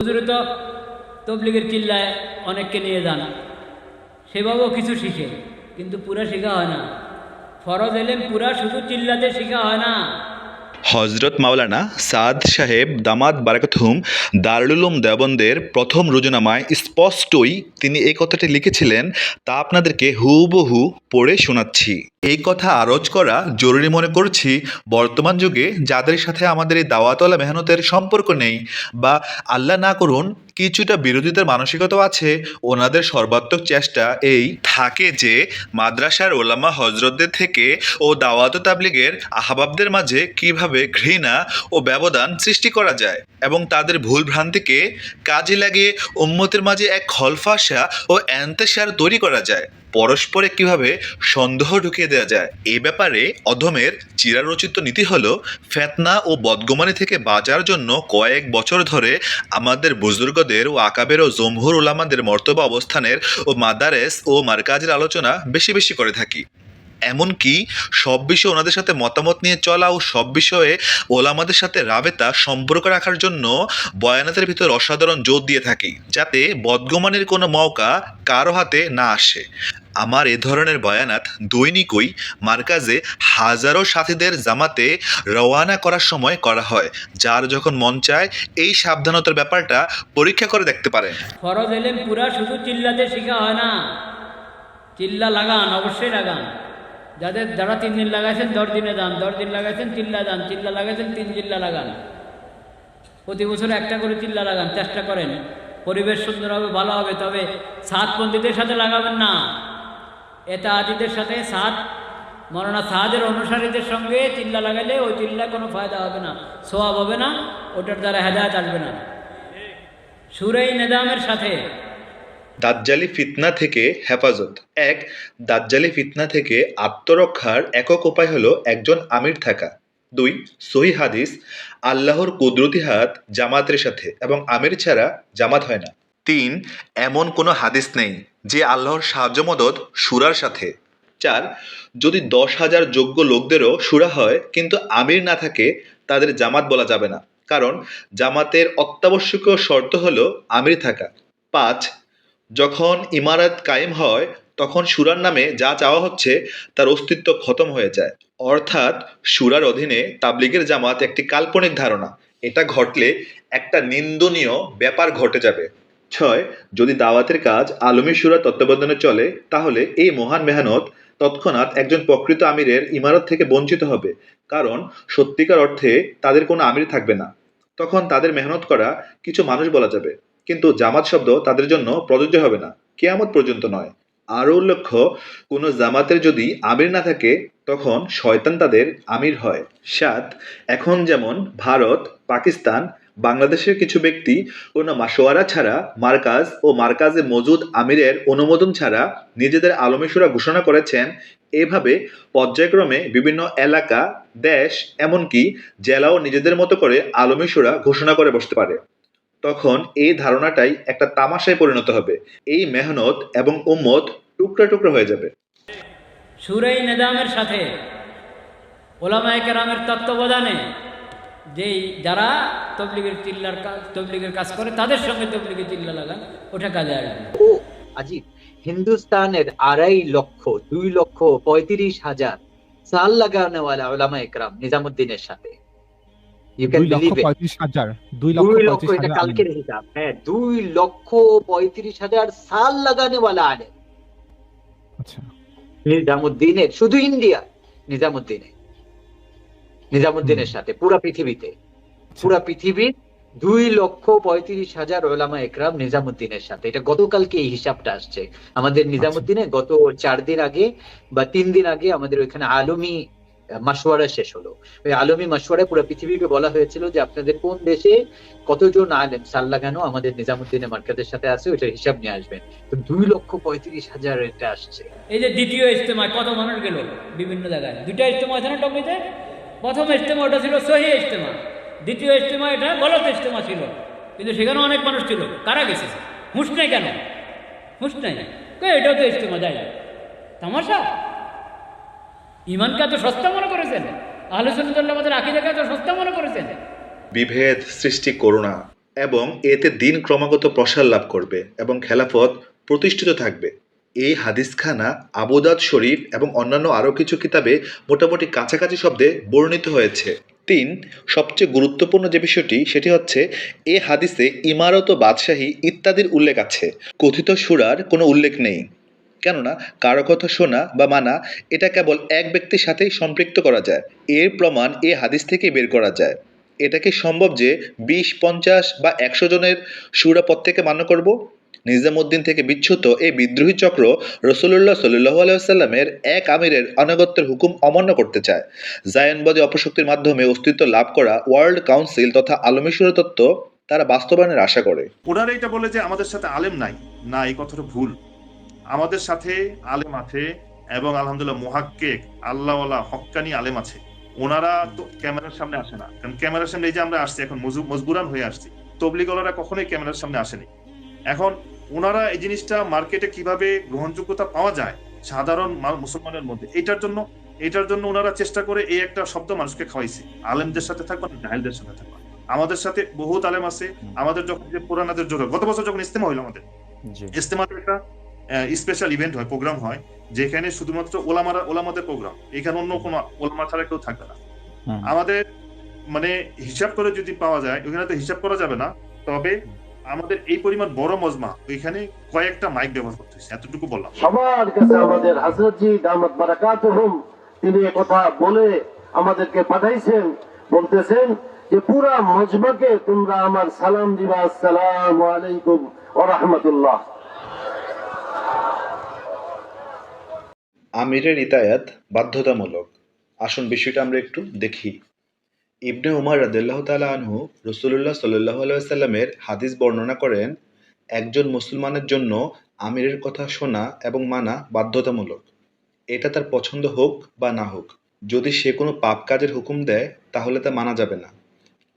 হুজুরে তো তবলিগের কিল্লায় অনেককে নিয়ে যান। সেভাবেও কিছু শিখে, কিন্তু পুরা শিখা হয় না। ফরজ এলেন পুরা শুধু চিল্লাতে শেখা হয় না। হজরত মাওলানা সাদ সাহেব দামাদ বারাকাতুহুম দারুলুম দেবন্দের প্রথম রোজনামায় স্পষ্টই তিনি এই কথাটি লিখেছিলেন, তা আপনাদেরকে হুবহু পড়ে শোনাচ্ছি। এই কথা আরজ করা জরুরি মনে করছি, বর্তমান যুগে যাদের সাথে আমাদের এই দাওয়াতলা মেহনতের সম্পর্ক নেই বা আল্লাহ না করুন কিছুটা বিরোধিতার মানসিকতাও আছে। ওনাদের সর্বাত্মক চেষ্টা এই থাকে যে, মাদ্রাসার ওলামা হজরতদের থেকে ও দাওয়াত তাবলিগের আহবাবদের মাঝে কীভাবে ঘৃণা ও ব্যবধান সৃষ্টি করা যায় এবং তাদের ভুল ভ্রান্তিকে কাজে লাগিয়ে উম্মতের মাঝে এক খলফাসা ও অ্যান্তেসার তৈরি করা যায়। পরস্পরে কীভাবে সন্দেহ ঢুকিয়ে দেওয়া যায়। এ ব্যাপারে অধমের চিরারচিত নীতি হলো, ফেতনা ও বদগমানি থেকে বাঁচার জন্য কয়েক বছর ধরে আমাদের বুজুর্গদের ও আকাবের ও জমহুর উলামাদের মর্তবা অবস্থানের ও মাদারেস ও মার্কাজের আলোচনা বেশি বেশি করে থাকি। এমনকি সব বিষয়ে ওনাদের সাথে মতামত নিয়ে চলা ও সব বিষয়ে ওলামাদের সাথে রাবেতা সম্পর্ক রাখার জন্য বয়ানাতের ভিতর অসাধারণ জোর দিয়ে থাকি, যাতে বদগমানের কোনো মৌকা কারও হাতে না আসে। আমার এ ধরনের বয়ানাত দৈনিকই মার্কাজে হাজারো সাথীদের জামাতে রওয়ানা করার সময় করা হয়, যার যখন মন চায় এই সাবধানতার ব্যাপারটা পরীক্ষা করে দেখতে পারেন। ফরজ এলেন পুরা শুধু চিল্লাতে শেখা হয় না। চিল্লা লাগান, অবশ্যই লাগান। যাদের যারা তিন দিন লাগাইছেন, দশ দিনে যান দশ দিন লাগাইছেন, চিল্লা যান চিল্লা লাগাইছেন, তিন চিল্লা লাগান। প্রতি বছর একটা করে চিল্লা লাগান, চেষ্টা করেন। পরিবেশ সুন্দর হবে, ভালো হবে, তবে সাতপন্থীদের সাথে লাগাবেন না। এটা আদিদের সাথে সাত মরনা সাহাদের অনুসারীদের সঙ্গে চিল্লা লাগাইলে ওই চিল্লা কোনো ফায়দা হবে না, সোয়াব হবে না, ওটার দ্বারা হেদায়ত আসবে না। সুরেই নেদামের সাথে। দাজ্জালি ফিতনা থেকে হেফাজত। এক, দাজ্জালি ফিতনা থেকে আত্মরক্ষার একক উপায় হলো একজন আমির থাকা। দুই, সহি হাদিস, আল্লাহর কুদরতি হাত জামাতের সাথে, এবং আমির ছাড়া জামাত হয় না। তিন, এমন কোনো হাদিস নেই যে আল্লাহর সাহায্য মদত সুরার সাথে। চার, যদি দশ হাজার যোগ্য লোকদেরও সুরা হয়, কিন্তু আমির না থাকে, তাদের জামাত বলা যাবে না। কারণ জামাতের অত্যাবশ্যকীয় শর্ত হলো আমির থাকা। পাঁচ, যখন ইমারত কায়েম হয়, তখন সুরার নামে যা চাওয়া হচ্ছে, তার অস্তিত্ব খতম হয়ে যায়। অর্থাৎ সুরার অধীনে তাবলিগের জামাত একটি কাল্পনিক ধারণা। এটা ঘটলে একটা নিন্দনীয় ব্যাপার ঘটে যাবে। ছয়, যদি দাওয়াতের কাজ আলমী সুরা তত্ত্বাবধানে চলে, তাহলে এই মহান মেহনত তৎক্ষণাৎ একজন প্রকৃত আমিরের ইমারত থেকে বঞ্চিত হবে, কারণ সত্যিকার অর্থে তাদের কোনো আমির থাকবে না। তখন তাদের মেহনত করা কিছু মানুষ বলা যাবে, কিন্তু জামাত শব্দ তাদের জন্য প্রযোজ্য হবে না, কেয়ামত পর্যন্ত নয়। আরও উল্লেখ্য, কোনো জামাতের যদি আমির না থাকে, তখন শয়তান তাদের আমির হয়। সাত, এখন যেমন ভারত, পাকিস্তান বাংলাদেশের কিছু ব্যক্তি কোনো মাসোয়ারা ছাড়া, মার্কাজ ও মার্কাজে মজুদ আমিরের অনুমোদন ছাড়া নিজেদের আলমেশুরা ঘোষণা করেছেন। এভাবে পর্যায়ক্রমে বিভিন্ন এলাকা, দেশ, এমনকি জেলাও নিজেদের মতো করে আলমেশুরা ঘোষণা করে বসতে পারে। তখন এই ধারণাটাই একটা তামাশায় পরিণত হবে। এই মেহনত এবং উম্মত টুকরা টুকরা হয়ে যাবে। সুরেই নেদামের সাথে ওলামায় কেরামের তত্ত্বাবধানে যেই যারা তবলিগের চিল্লার কাজ তবলিগের কাজ করে তাদের সঙ্গে তবলিগের চিল্লা লাগান ওটা কাজে আসবে। আজিব। হিন্দুস্তানের আড়াই লক্ষ দুই লক্ষ পঁয়ত্রিশ হাজার সাল লাগানোওয়ালা ওলামা একরাম নিজামুদ্দিনের সাথে। কালকের হিসাব। হ্যাঁ দুই লক্ষ পঁয়ত্রিশ হাজার সাল লাগানোওয়ালা আলেম। আচ্ছা। নিজামুদ্দিনের শুধু ইন্ডিয়া নিজামুদ্দিনে নিজামুদ্দিনের সাথে পুরা পৃথিবীতে। পুরা পৃথিবীর দুই লক্ষ পঁয়ত্রিশ হাজার ওলামা একরাম নিজামুদ্দিনের সাথে। এটা গতকালকে এই হিসাবটা আসছে। আমাদের নিজামুদ্দিনে গত চার দিন আগে বা তিন দিন আগে আমাদের ওইখানে আলমী মাসোয়ারা শেষ হলো। ওই আলমী মাসোয়ারায় পুরো পৃথিবীকে বলা হয়েছিল যে আপনাদের কোন দেশে কতজন আলেম সাল লাগানো আমাদের নিজামুদ্দিনের মার্কাজের সাথে আছে ওইটার হিসাব নিয়ে আসবেন। তো দুই লক্ষ পঁয়ত্রিশ হাজার এটা আসছে। এই যে দ্বিতীয় ইজতেমায় কত মানুষ গেল বিভিন্ন জায়গায়? দুইটা ইজতেমা আছে না টপিতে প্রথম ইজতেমা ওটা ছিল সহি ইজতেমা। দ্বিতীয় ইজতেমা এটা গলত ইজতেমা ছিল। কিন্তু সেখানে অনেক মানুষ ছিল। কারা গেছে? হুঁশ নেই কেন? হুঁশ কে, এটাও তো ইজতেমা যায় তামাশা? ইমানকে এত সস্তা মনে করেছেন? আলোচনা আমাদের আকিদাকে এত সস্তা মনে করেছেন? বিভেদ, সৃষ্টি করো না এবং এতে দিন ক্রমাগত প্রসার লাভ করবে এবং খেলাফত প্রতিষ্ঠিত থাকবে। এই হাদিসখানা আবুদাদ শরীফ এবং অন্যান্য আরও কিছু কিতাবে মোটামুটি কাছাকাছি শব্দে বর্ণিত হয়েছে। তিন, সবচেয়ে গুরুত্বপূর্ণ যে বিষয়টি, সেটি হচ্ছে এ হাদিসে ইমারত ও বাদশাহী ইত্যাদির উল্লেখ আছে। কথিত সুরার কোনো উল্লেখ নেই। কেননা, কারও কথা শোনা বা মানা, এটা কেবল এক ব্যক্তির সাথেই সম্পৃক্ত করা যায়। এর প্রমাণ এ হাদিস থেকে বের করা যায়। এটা কি সম্ভব যে বিশ, পঞ্চাশ বা একশো জনের সুরা প্রত্যেকে মান্য করব? নিজামুদ্দিন থেকে বিচ্ছুত এই বিদ্রোহী চক্র রসুল্লাহ সাল্লু আলাইসাল্লামের এক আমিরের অনাগত্যের হুকুম অমান্য করতে চায়। জায়নবাদী অপশক্তির মাধ্যমে অস্তিত্ব লাভ করা ওয়ার্ল্ড কাউন্সিল তথা আলমীশ্বর তত্ত্ব তারা বাস্তবায়নের আশা করে। ওনারা এটা বলে যে আমাদের সাথে আলেম নাই। না, এই কথাটা ভুল। আমাদের সাথে আলেম আছে এবং আলহামদুলিল্লাহ মোহাক্কেক, আল্লাহওয়ালা, হক্কানি আলেম আছে। ওনারা তো ক্যামেরার সামনে আসে না। কারণ ক্যামেরার সামনে এই যে আমরা আসছি, এখন মজবুরান হয়ে আসছি। তবলিগলারা কখনোই ক্যামেরার সামনে আসেনি। এখন ওনারা এই জিনিসটা মার্কেটে কীভাবে গ্রহণযোগ্যতা পাওয়া যায় সাধারণ মুসলমানের মধ্যে এটার জন্য এটার জন্য ওনারা চেষ্টা করে এই একটা শব্দ মানুষকে খাওয়াইছে। আলেমদের সাথে থাকবা না জাহেলদের সাথে থাকবা আমাদের সাথে বহুত আলেম আছে আমাদের যখন যে পুরানাদের জোর গত বছর যখন ইস্তেমা হইল আমাদের ইস্তেমাতে একটা স্পেশাল ইভেন্ট হয় প্রোগ্রাম হয় যেখানে শুধুমাত্র ওলামারা ওলামাদের প্রোগ্রাম এখানে অন্য কোনো ওলামা ছাড়া কেউ থাকবে না। আমাদের মানে হিসাব করে যদি পাওয়া যায় ওখানে তো হিসাব করা যাবে না তবে আমাদের এই পরিমাণ বড় মজমা ওইখানে কয়েকটা মাইক ব্যবহার করতে হয়েছে এতটুকু বললাম। সবার কাছে আমাদের হাজরতজি দামত বারাকাতুহুম তিনি কথা বলে আমাদেরকে পাঠাইছেন বলতেছেন যে পুরা মজমাকে তোমরা আমার সালাম দিবা আসসালামু আলাইকুম ওয়া রাহমাতুল্লাহ। আমিরের ইতায়াত বাধ্যতামূলক। আসুন বিষয়টা আমরা একটু দেখি। ইবনে উমার রাদিল্লাহ তালা আনহু রসুল্লাহ সাল্লাহ আলাইসাল্লামের হাদিস বর্ণনা করেন, একজন মুসলমানের জন্য আমিরের কথা শোনা এবং মানা বাধ্যতামূলক। এটা তার পছন্দ হোক বা না হোক। যদি সে কোনো পাপ কাজের হুকুম দেয়, তাহলে তা মানা যাবে না।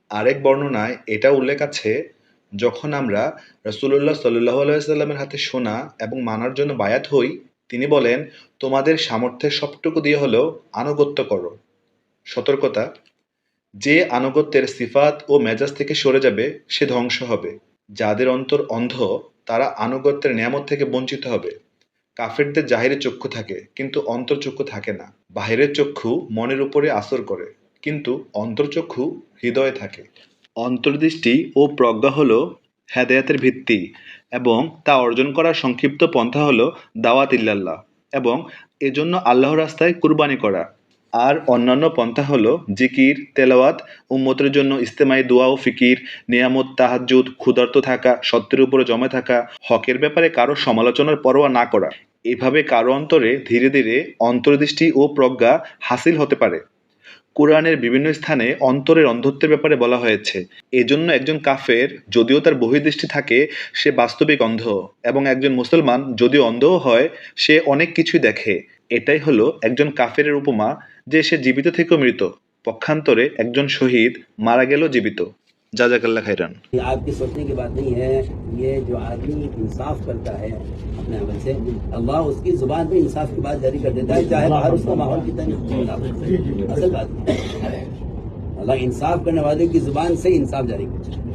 আরেক বর্ণনায় এটা উল্লেখ আছে, যখন আমরা রসুল্লাহ সাল্লাহ আলাইসাল্লামের হাতে শোনা এবং মানার জন্য বায়াত হই, তিনি বলেন, তোমাদের সামর্থ্যের সবটুকু দিয়ে হলেও আনুগত্য করো। সতর্কতা যে আনুগত্যের সিফাত ও মেজাজ থেকে সরে যাবে, সে ধ্বংস হবে। যাদের অন্তর অন্ধ, তারা আনুগত্যের নিয়ামত থেকে বঞ্চিত হবে। কাফেরদের জাহিরে চক্ষু থাকে, কিন্তু অন্তর্চক্ষু থাকে না। বাহিরের চক্ষু মনের উপরে আসর করে, কিন্তু অন্তর্চক্ষু হৃদয়ে থাকে। অন্তর্দৃষ্টি ও প্রজ্ঞা হলো হেদায়াতের ভিত্তি, এবং তা অর্জন করার সংক্ষিপ্ত পন্থা হলো দাওয়াত ইল্লাল্লাহ, এবং এজন্য আল্লাহর রাস্তায় কুরবানি করা। আর অন্যান্য পন্থা হলো জিকির, তেলাওয়াত, উম্মতের জন্য ইস্তেমাই দোয়া ও ফিকির, নিয়ামত, তাহাজ্জুদ, ক্ষুধার্ত থাকা, সত্যের উপরে জমে থাকা, হকের ব্যাপারে কারও সমালোচনার পরোয়া না করা। এভাবে কারও অন্তরে ধীরে ধীরে অন্তর্দৃষ্টি ও প্রজ্ঞা হাসিল হতে পারে। কোরআনের বিভিন্ন স্থানে অন্তরের অন্ধত্বের ব্যাপারে বলা হয়েছে। এজন্য একজন কাফের যদিও তার বহির্দৃষ্টি থাকে, সে বাস্তবিক অন্ধ এবং একজন মুসলমান যদিও অন্ধও হয়, সে অনেক কিছুই দেখে। এটাই হলো একজন কাফেরের উপমা যে সে জীবিত থেকেও মৃত পক্ষান্তরে একজন শহীদ মারা গেল জীবিত জাজাকাল্লা খাইরান ये आपके सोचने की बात नहीं है ये जो आदमी इंसाफ करता है अपने अमल से अल्लाह उसकी जुबान पे इंसाफ की बात जारी कर देता है चाहे बाहर उसका माहौल कितना भी खराब हो। असल बात है। अल्लाह इंसाफ करने वाले की जुबान से इंसाफ जारी करता है